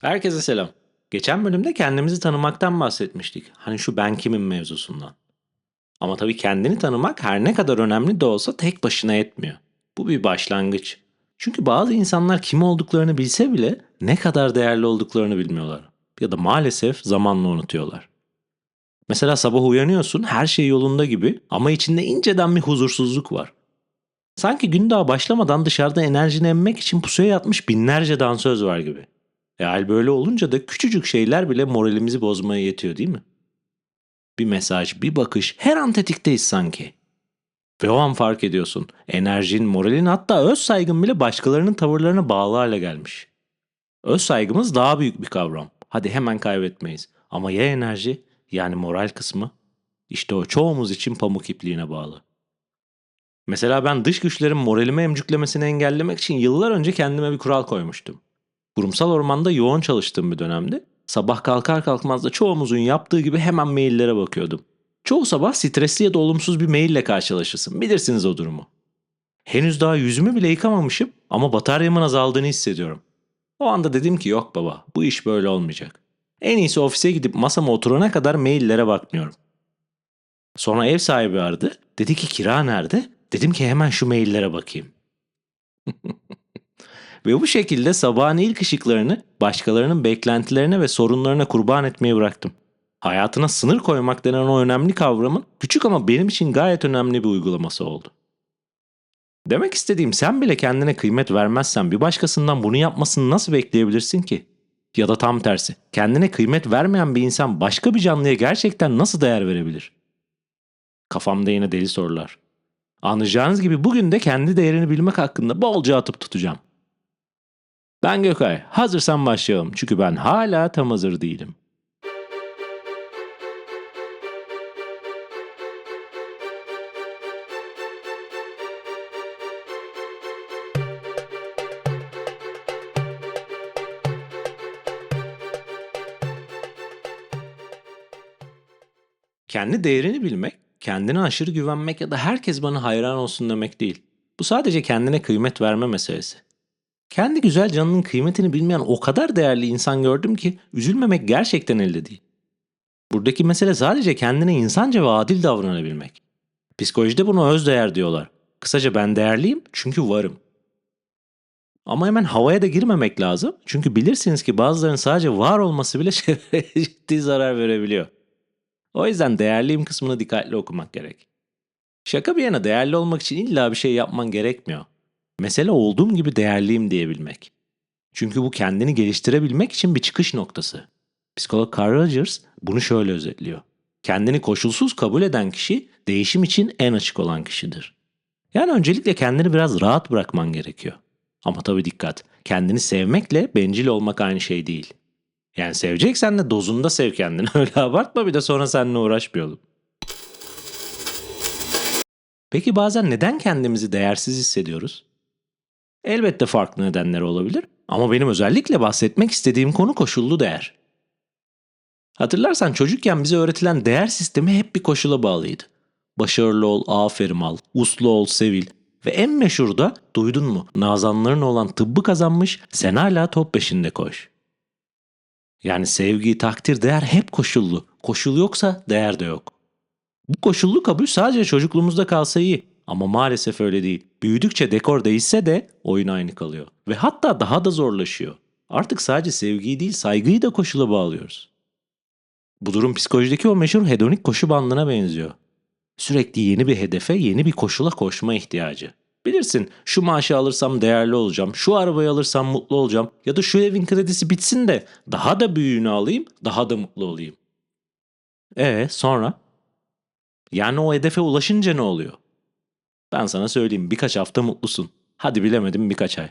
Herkese selam. Geçen bölümde kendimizi tanımaktan bahsetmiştik. Hani şu ben kimim mevzusundan. Ama tabii kendini tanımak her ne kadar önemli de olsa tek başına yetmiyor. Bu bir başlangıç. Çünkü bazı insanlar kim olduklarını bilse bile ne kadar değerli olduklarını bilmiyorlar. Ya da maalesef zamanla unutuyorlar. Mesela sabah uyanıyorsun her şey yolunda gibi ama içinde inceden bir huzursuzluk var. Sanki gün daha başlamadan dışarıda enerjini emmek için pusuya yatmış binlerce dansöz var gibi. E hal böyle olunca da küçücük şeyler bile moralimizi bozmaya yetiyor değil mi? Bir mesaj, bir bakış, her an tetikteyiz sanki. Ve o an fark ediyorsun. Enerjin, moralin hatta öz saygın bile başkalarının tavırlarına bağlı hale gelmiş. Öz saygımız daha büyük bir kavram. Hadi hemen kaybetmeyiz. Ama ya enerji, yani moral kısmı? İşte o çoğumuz için pamuk ipliğine bağlı. Mesela ben dış güçlerin moralimi emcüklemesini engellemek için yıllar önce kendime bir kural koymuştum. Kurumsal ormanda yoğun çalıştığım bir dönemde sabah kalkar kalkmaz da çoğumuzun yaptığı gibi hemen maillere bakıyordum. Çoğu sabah stresli ya da olumsuz bir maille karşılaşırsın. Bilirsiniz o durumu. Henüz daha yüzümü bile yıkamamışım ama bataryamın azaldığını hissediyorum. O anda dedim ki yok baba bu iş böyle olmayacak. En iyisi ofise gidip masama oturana kadar maillere bakmıyorum. Sonra ev sahibi aradı. Dedi ki kira nerede? Dedim ki hemen şu maillere bakayım. Ve bu şekilde sabahın ilk ışıklarını başkalarının beklentilerine ve sorunlarına kurban etmeyi bıraktım. Hayatına sınır koymak denen o önemli kavramın küçük ama benim için gayet önemli bir uygulaması oldu. Demek istediğim sen bile kendine kıymet vermezsen bir başkasından bunu yapmasını nasıl bekleyebilirsin ki? Ya da tam tersi, kendine kıymet vermeyen bir insan başka bir canlıya gerçekten nasıl değer verebilir? Kafamda yine deli sorular. Anlayacağınız gibi bugün de kendi değerini bilmek hakkında bolca atıp tutacağım. Ben Gökay. Hazırsan başlayalım. Çünkü ben hala tam hazır değilim. Kendi değerini bilmek, kendine aşırı güvenmek ya da herkes bana hayran olsun demek değil. Bu sadece kendine kıymet verme meselesi. Kendi güzel canının kıymetini bilmeyen o kadar değerli insan gördüm ki üzülmemek gerçekten elde değil. Buradaki mesele sadece kendine insanca ve adil davranabilmek. Psikolojide buna öz değer diyorlar. Kısaca ben değerliyim çünkü varım. Ama hemen havaya da girmemek lazım. Çünkü bilirsiniz ki bazılarının sadece var olması bile ciddi zarar verebiliyor. O yüzden değerliyim kısmını dikkatli okumak gerek. Şaka bir yana değerli olmak için illa bir şey yapman gerekmiyor. Mesele olduğum gibi değerliyim diyebilmek. Çünkü bu kendini geliştirebilmek için bir çıkış noktası. Psikolog Carl Rogers bunu şöyle özetliyor. Kendini koşulsuz kabul eden kişi değişim için en açık olan kişidir. Yani öncelikle kendini biraz rahat bırakman gerekiyor. Ama tabii dikkat. Kendini sevmekle bencil olmak aynı şey değil. Yani seveceksen de dozunda sev kendini. Öyle abartma bir de sonra seninle uğraşmayalım. Peki bazen neden kendimizi değersiz hissediyoruz? Elbette farklı nedenleri olabilir ama benim özellikle bahsetmek istediğim konu koşullu değer. Hatırlarsan çocukken bize öğretilen değer sistemi hep bir koşula bağlıydı. Başarılı ol, aferin al, uslu ol, sevil ve en meşhur da duydun mu nazanların olan tıbbı kazanmış sen hala top peşinde koş. Yani sevgi, takdir, değer hep koşullu. Koşul yoksa değer de yok. Bu koşullu kabul sadece çocukluğumuzda kalsa iyi. Ama maalesef öyle değil. Büyüdükçe dekor değişse de oyun aynı kalıyor. Ve hatta daha da zorlaşıyor. Artık sadece sevgiyi değil saygıyı da koşula bağlıyoruz. Bu durum psikolojideki o meşhur hedonik koşu bandına benziyor. Sürekli yeni bir hedefe, yeni bir koşula koşma ihtiyacı. Bilirsin şu maaşı alırsam değerli olacağım, şu arabayı alırsam mutlu olacağım ya da şu evin kredisi bitsin de daha da büyüğünü alayım, daha da mutlu olayım. E sonra? Yani o hedefe ulaşınca ne oluyor? Ben sana söyleyeyim birkaç hafta mutlusun. Hadi bilemedim birkaç ay.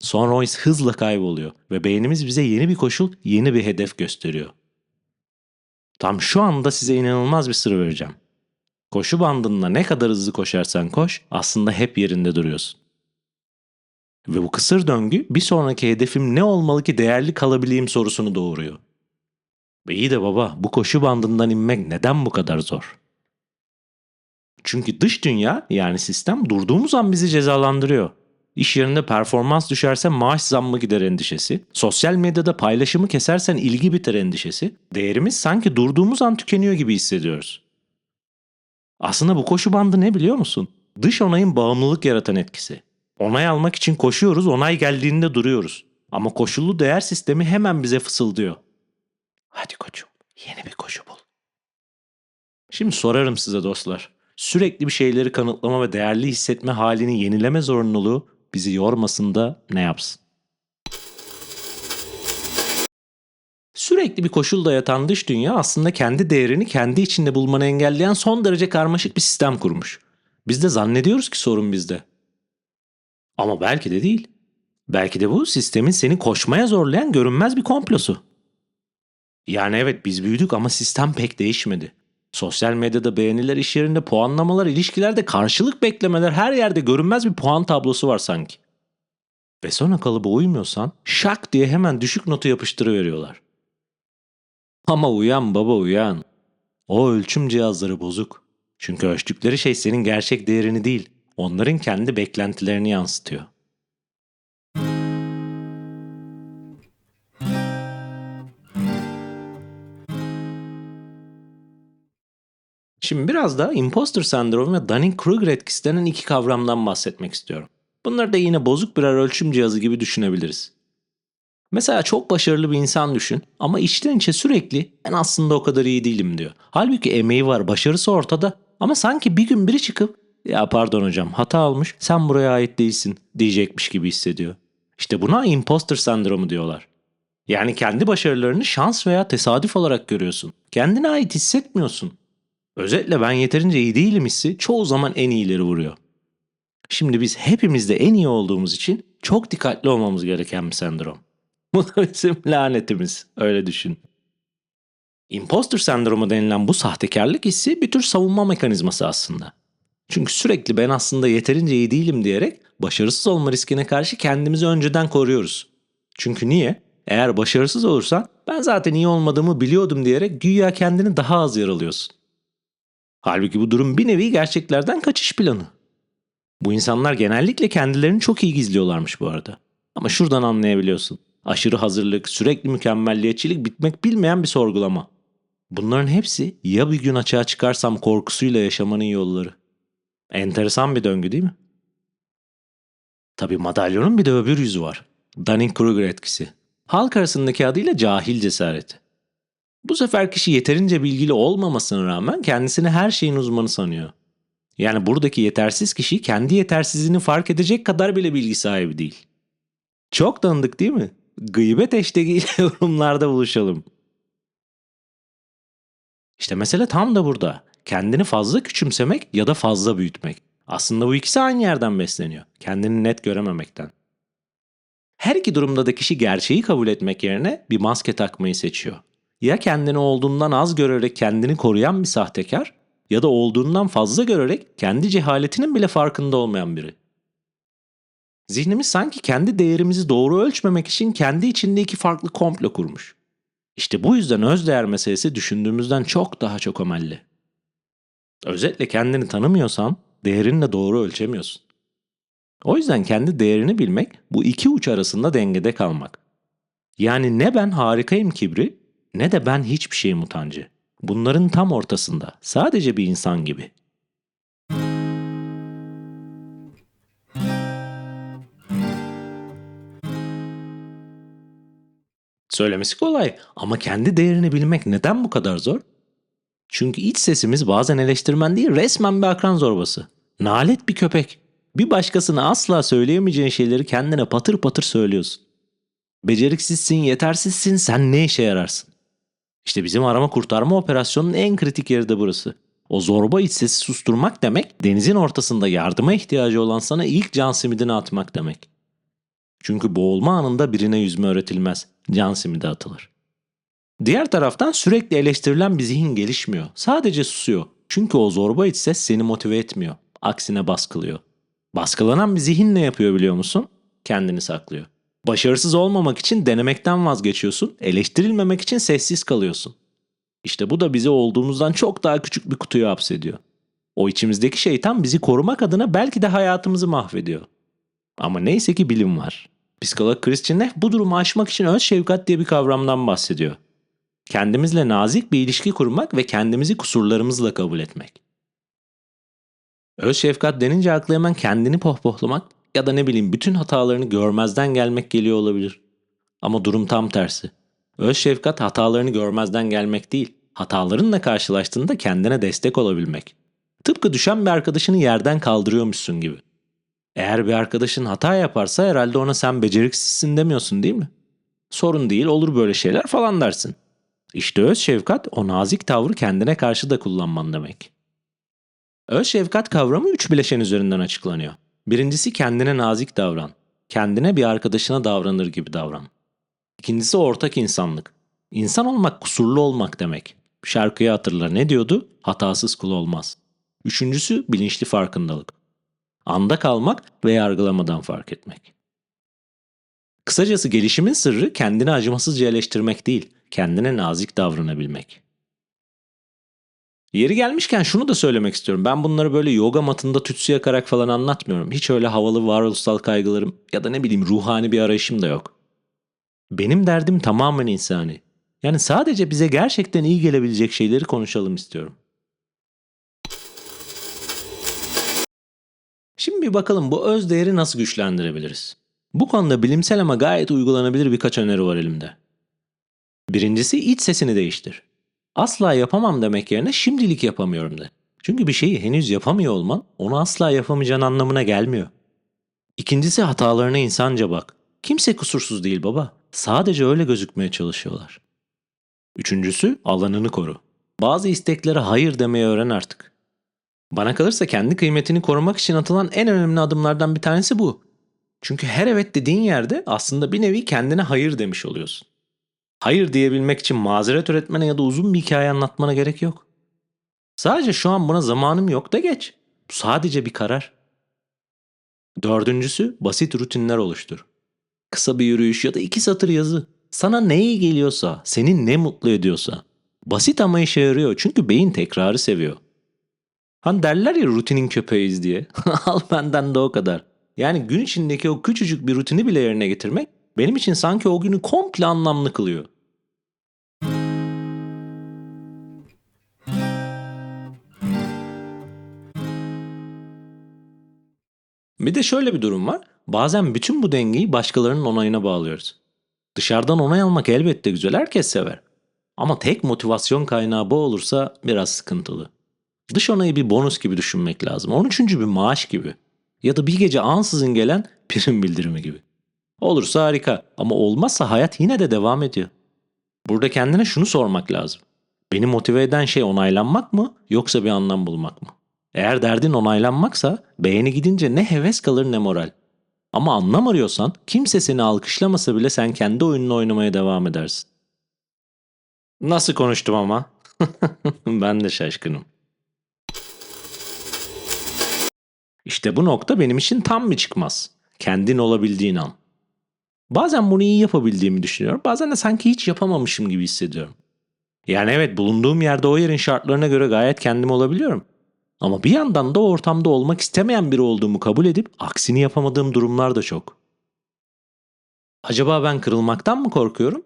Sonra o hızla kayboluyor ve beynimiz bize yeni bir koşul, yeni bir hedef gösteriyor. Tam şu anda size inanılmaz bir sır vereceğim. Koşu bandında ne kadar hızlı koşarsan koş aslında hep yerinde duruyorsun. Ve bu kısır döngü bir sonraki hedefim ne olmalı ki değerli kalabileyim sorusunu doğuruyor. İyi de baba bu koşu bandından inmek neden bu kadar zor? Çünkü dış dünya yani sistem durduğumuz an bizi cezalandırıyor. İş yerinde performans düşerse maaş zammı gider endişesi, sosyal medyada paylaşımı kesersen ilgi biter endişesi, değerimiz sanki durduğumuz an tükeniyor gibi hissediyoruz. Aslında bu koşu bandı ne biliyor musun? Dış onayın bağımlılık yaratan etkisi. Onay almak için koşuyoruz, onay geldiğinde duruyoruz. Ama koşullu değer sistemi hemen bize fısıldıyor. Hadi koçum, yeni bir koşu bul. Şimdi sorarım size dostlar. Sürekli bir şeyleri kanıtlama ve değerli hissetme halini yenileme zorunluluğu bizi yormasın da ne yapsın? Sürekli bir koşul dayatan dış dünya aslında kendi değerini kendi içinde bulmanı engelleyen son derece karmaşık bir sistem kurmuş. Biz de zannediyoruz ki sorun bizde. Ama belki de değil. Belki de bu sistemin seni koşmaya zorlayan görünmez bir komplosu. Yani evet biz büyüdük ama sistem pek değişmedi. Sosyal medyada beğeniler, iş yerinde puanlamalar, ilişkilerde karşılık beklemeler her yerde görünmez bir puan tablosu var sanki. Ve sonra kalıba uymuyorsan şak diye hemen düşük notu yapıştırıveriyorlar. Ama uyan baba uyan. O ölçüm cihazları bozuk. Çünkü ölçtükleri şey senin gerçek değerini değil, onların kendi beklentilerini yansıtıyor. Şimdi biraz da imposter sendromu ve Dunning-Kruger etkisi denen iki kavramdan bahsetmek istiyorum. Bunları da yine bozuk birer ölçüm cihazı gibi düşünebiliriz. Mesela çok başarılı bir insan düşün ama içten içe sürekli ben aslında o kadar iyi değilim diyor. Halbuki emeği var, başarısı ortada ama sanki bir gün biri çıkıp ya pardon hocam hata olmuş sen buraya ait değilsin diyecekmiş gibi hissediyor. İşte buna imposter sendromu diyorlar. Yani kendi başarılarını şans veya tesadüf olarak görüyorsun. Kendine ait hissetmiyorsun. Özetle ben yeterince iyi değilim hissi çoğu zaman en iyileri vuruyor. Şimdi biz hepimiz de en iyi olduğumuz için çok dikkatli olmamız gereken bir sendrom. Bu da bizim lanetimiz. Öyle düşün. Imposter sendromu denilen bu sahtekarlık hissi bir tür savunma mekanizması aslında. Çünkü sürekli ben aslında yeterince iyi değilim diyerek başarısız olma riskine karşı kendimizi önceden koruyoruz. Çünkü niye? Eğer başarısız olursan ben zaten iyi olmadığımı biliyordum diyerek güya kendini daha az yaralıyorsun. Halbuki bu durum bir nevi gerçeklerden kaçış planı. Bu insanlar genellikle kendilerini çok iyi gizliyorlarmış bu arada. Ama şuradan anlayabiliyorsun. Aşırı hazırlık, sürekli mükemmelliyetçilik bitmek bilmeyen bir sorgulama. Bunların hepsi ya bir gün açığa çıkarsam korkusuyla yaşamanın yolları. Enteresan bir döngü değil mi? Tabii madalyonun bir de öbür yüzü var. Dunning-Kruger etkisi. Halk arasındaki adıyla cahil cesareti. Bu sefer kişi yeterince bilgili olmamasına rağmen kendisini her şeyin uzmanı sanıyor. Yani buradaki yetersiz kişi kendi yetersizliğini fark edecek kadar bile bilgi sahibi değil. Çok tanıdık değil mi? Gıybet hashtag ile yorumlarda buluşalım. İşte mesele tam da burada. Kendini fazla küçümsemek ya da fazla büyütmek. Aslında bu ikisi aynı yerden besleniyor. Kendini net görememekten. Her iki durumda da kişi gerçeği kabul etmek yerine bir maske takmayı seçiyor. Ya kendini olduğundan az görerek kendini koruyan bir sahtekar ya da olduğundan fazla görerek kendi cehaletinin bile farkında olmayan biri. Zihnimiz sanki kendi değerimizi doğru ölçmemek için kendi içinde iki farklı komplo kurmuş. İşte bu yüzden özdeğer meselesi düşündüğümüzden çok daha çok ömelli. Özetle kendini tanımıyorsan değerini de doğru ölçemiyorsun. O yüzden kendi değerini bilmek bu iki uç arasında dengede kalmak. Yani ne ben harikayım kibri ne de ben hiçbir şeyim utancı. Bunların tam ortasında sadece bir insan gibi. Söylemesi kolay ama kendi değerini bilmek neden bu kadar zor? Çünkü iç sesimiz bazen eleştirmen değil resmen bir akran zorbası. Nalet bir köpek. Bir başkasına asla söyleyemeyeceğin şeyleri kendine patır patır söylüyorsun. Beceriksizsin, yetersizsin, sen ne işe yararsın? İşte bizim arama kurtarma operasyonunun en kritik yeri de burası. O zorba iç sesi susturmak demek, denizin ortasında yardıma ihtiyacı olan sana ilk can simidini atmak demek. Çünkü boğulma anında birine yüzme öğretilmez, can simidi atılır. Diğer taraftan sürekli eleştirilen bir zihin gelişmiyor. Sadece susuyor. Çünkü o zorba iç ses seni motive etmiyor. Aksine baskılıyor. Baskılanan bir zihin ne yapıyor biliyor musun? Kendini saklıyor. Başarısız olmamak için denemekten vazgeçiyorsun, eleştirilmemek için sessiz kalıyorsun. İşte bu da bizi olduğumuzdan çok daha küçük bir kutuya hapsediyor. O içimizdeki şeytan bizi korumak adına belki de hayatımızı mahvediyor. Ama neyse ki bilim var. Psikolog Christian Neff bu durumu aşmak için öz şefkat diye bir kavramdan bahsediyor. Kendimizle nazik bir ilişki kurmak ve kendimizi kusurlarımızla kabul etmek. Öz şefkat denince akla hemen kendini pohpohlamak ya da ne bileyim bütün hatalarını görmezden gelmek geliyor olabilir. Ama durum tam tersi. Öz şefkat hatalarını görmezden gelmek değil, hatalarınla karşılaştığında kendine destek olabilmek. Tıpkı düşen bir arkadaşını yerden kaldırıyormuşsun gibi. Eğer bir arkadaşın hata yaparsa herhalde ona sen beceriksizsin demiyorsun değil mi? Sorun değil olur böyle şeyler falan dersin. İşte öz şefkat o nazik tavrı kendine karşı da kullanman demek. Öz şefkat kavramı üç bileşen üzerinden açıklanıyor. Birincisi kendine nazik davran. Kendine bir arkadaşına davranır gibi davran. İkincisi ortak insanlık. İnsan olmak kusurlu olmak demek. Şarkıyı hatırla ne diyordu? Hatasız kul olmaz. Üçüncüsü bilinçli farkındalık. Anda kalmak ve yargılamadan fark etmek. Kısacası gelişimin sırrı kendini acımasızca eleştirmek değil, kendine nazik davranabilmek. Yeri gelmişken şunu da söylemek istiyorum. Ben bunları böyle yoga matında tütsü yakarak falan anlatmıyorum. Hiç öyle havalı varoluşsal kaygılarım ya da ne bileyim ruhani bir arayışım da yok. Benim derdim tamamen insani. Yani sadece bize gerçekten iyi gelebilecek şeyleri konuşalım istiyorum. Şimdi bir bakalım bu öz değeri nasıl güçlendirebiliriz? Bu konuda bilimsel ama gayet uygulanabilir birkaç öneri var elimde. Birincisi iç sesini değiştir. Asla yapamam demek yerine şimdilik yapamıyorum de. Çünkü bir şeyi henüz yapamıyor olman onu asla yapamayacağın anlamına gelmiyor. İkincisi hatalarına insanca bak. Kimse kusursuz değil baba. Sadece öyle gözükmeye çalışıyorlar. Üçüncüsü alanını koru. Bazı isteklere hayır demeyi öğren artık. Bana kalırsa kendi kıymetini korumak için atılan en önemli adımlardan bir tanesi bu. Çünkü her evet dediğin yerde aslında bir nevi kendine hayır demiş oluyorsun. Hayır diyebilmek için mazeret üretmene ya da uzun bir hikaye anlatmana gerek yok. Sadece şu an buna zamanım yok da geç. Bu sadece bir karar. Dördüncüsü basit rutinler oluştur. Kısa bir yürüyüş ya da iki satır yazı. Sana ne iyi geliyorsa, seni ne mutlu ediyorsa. Basit ama işe yarıyor çünkü beyin tekrarı seviyor. Hani derler ya rutinin köpeğiyiz diye. Al benden de o kadar. Yani gün içindeki o küçücük bir rutini bile yerine getirmek benim için sanki o günü komple anlamlı kılıyor. Bir de şöyle bir durum var. Bazen bütün bu dengeyi başkalarının onayına bağlıyoruz. Dışarıdan onay almak elbette güzel, herkes sever. Ama tek motivasyon kaynağı bu olursa biraz sıkıntılı. Dış onayı bir bonus gibi düşünmek lazım. 13. bir maaş gibi. Ya da bir gece ansızın gelen prim bildirimi gibi. Olursa harika ama olmazsa hayat yine de devam ediyor. Burada kendine şunu sormak lazım. Beni motive eden şey onaylanmak mı yoksa bir anlam bulmak mı? Eğer derdin onaylanmaksa beğeni gidince ne heves kalır ne moral. Ama anlam arıyorsan kimse seni alkışlamasa bile sen kendi oyununu oynamaya devam edersin. Nasıl konuştum ama? ben de şaşkınım. İşte bu nokta benim için tam bir çıkmaz. Kendin olabildiğin an. Bazen bunu iyi yapabildiğimi düşünüyorum. Bazen de sanki hiç yapamamışım gibi hissediyorum. Yani evet bulunduğum yerde o yerin şartlarına göre gayet kendim olabiliyorum. Ama bir yandan da ortamda olmak istemeyen biri olduğumu kabul edip aksini yapamadığım durumlar da çok. Acaba ben kırılmaktan mı korkuyorum?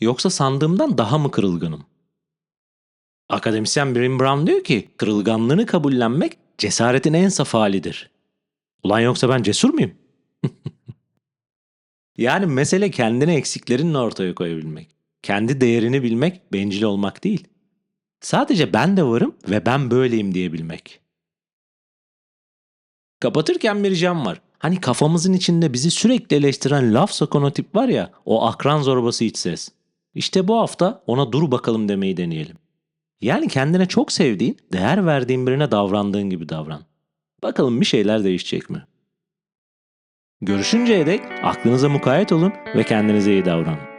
Yoksa sandığımdan daha mı kırılganım? Akademisyen Brim Brown diyor ki kırılganlığını kabullenmek cesaretin en saf halidir. Ulan yoksa ben cesur muyum? yani mesele kendine eksiklerinle ortaya koyabilmek. Kendi değerini bilmek bencil olmak değil. Sadece ben de varım ve ben böyleyim diyebilmek. Kapatırken bir ricam var. Hani kafamızın içinde bizi sürekli eleştiren laf sokan tip var ya, o akran zorbası iç ses. İşte bu hafta ona dur bakalım demeyi deneyelim. Yani kendine çok sevdiğin, değer verdiğin birine davrandığın gibi davran. Bakalım bir şeyler değişecek mi? Görüşünceye dek aklınıza mukayyet olun ve kendinize iyi davranın.